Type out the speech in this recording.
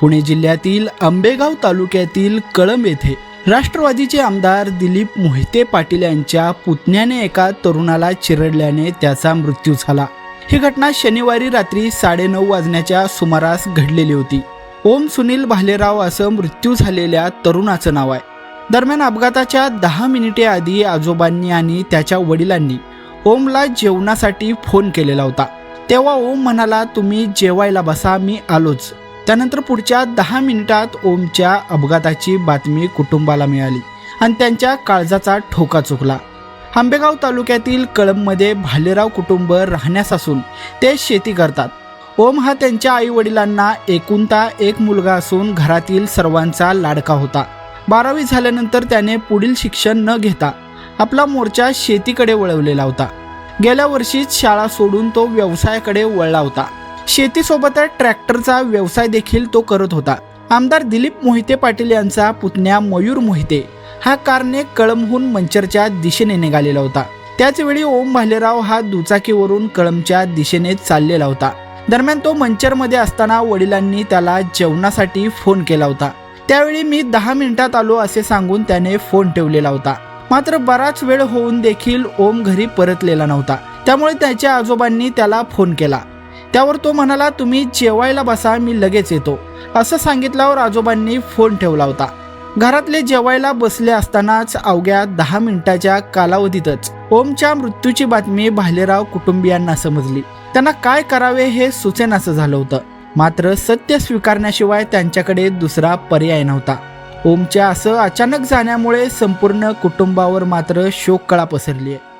पुणे जिल्ह्यातील आंबेगाव तालुक्यातील कळंब येथे राष्ट्रवादीचे आमदार दिलीप मोहिते पाटील यांच्या पुतण्याने एका तरुणाला चिरडल्याने त्याचा मृत्यू झाला. ही घटना शनिवारी रात्री साडेनऊ वाजण्याच्या सुमारास घडलेली होती. ओम सुनील भालेराव असं मृत्यू झालेल्या तरुणाचं नाव आहे. दरम्यान अपघाताच्या दहा मिनिटे आधी आजोबांनी आणि त्याच्या वडिलांनी ओमला जेवणासाठी फोन केलेला होता. तेव्हा ओम म्हणाला तुम्ही जेवायला बसा मी आलोच. त्यानंतर पुढच्या दहा मिनिटात ओमच्या अपघाताची बातमी कुटुंबाला मिळाली आणि त्यांच्या काळजाचा ठोका चुकला. आंबेगाव तालुक्यातील कळंबमध्ये भालेराव कुटुंब राहण्यास असून ते शेती करतात. ओम हा त्यांच्या आई वडिलांना एक मुलगा असून घरातील सर्वांचा लाडका होता. बारावी झाल्यानंतर त्याने पुढील शिक्षण न घेता आपला मोर्चा शेतीकडे वळवलेला होता. गेल्या वर्षीच शाळा सोडून तो व्यवसायाकडे वळला होता. शेतीसोबतच ट्रॅक्टरचा व्यवसाय देखील तो करत होता. आमदार दिलीप मोहिते पाटील यांचा पुतण्या मयूर मोहिते हा कारने कळमहून मंचरच्या दिशेने निघालेला होता. त्याचवेळी ओम भालेराव हा दुचाकीवरून कळमच्या दिशेने चाललेला होता. दरम्यान तो मंचरमध्ये असताना वडिलांनी त्याला जेवणासाठी फोन केला होता. त्यावेळी मी दहा मिनिटात आलो असे सांगून त्याने फोन ठेवलेला होता. मात्र बराच वेळ होऊन देखील ओम घरी परतलेला नव्हता. त्यामुळे त्याच्या आजोबांनी त्याला फोन केला. त्यावर तो म्हणाला तुम्ही जेवायला बसा मी लगेच येतो. असं सांगितल्यावर आजोबांनी फोन ठेवला होता. घरातले जेवायला बसले असतानाच अवघ्या दहा मिनिटाच्या कालावधीतच ओमच्या मृत्यूची बातमी भालेराव कुटुंबियांना समजली. त्यांना काय करावे हे सुचेनासं झालं होतं. मात्र सत्य स्वीकारण्याशिवाय त्यांच्याकडे दुसरा पर्याय नव्हता. ओमच्या असं अचानक जाण्यामुळे संपूर्ण कुटुंबावर मात्र शोककळा पसरली आहे